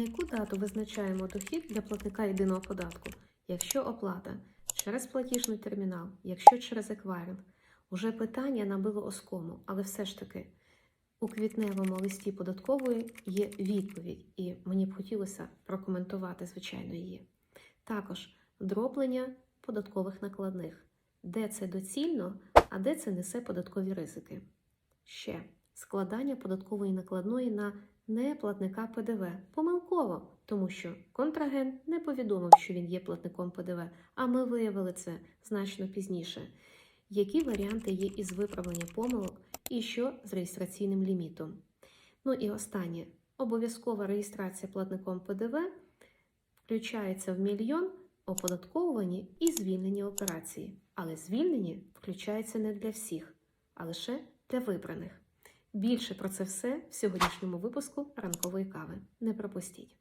На яку дату визначаємо дохід для платника єдиного податку? Якщо оплата через платіжний термінал, якщо через еквайринг, уже питання набило оскому, але все ж таки у квітневому листі податкової є відповідь, і мені б хотілося прокоментувати, звичайно, її. Також дроблення податкових накладних, де це доцільно, а де це несе податкові ризики. Ще складання податкової накладної на неплатника ПДВ помилково, тому що контрагент не повідомив, що він є платником ПДВ, а ми виявили це значно пізніше. Які варіанти є із виправлення помилок і що з реєстраційним лімітом? Ну і останнє обов'язкова реєстрація платником ПДВ включається в мільйон оподатковувані і звільнені операції, але звільнені включаються не для всіх, а лише для вибраних. Більше про це все в сьогоднішньому випуску ранкової кави. Не пропустіть!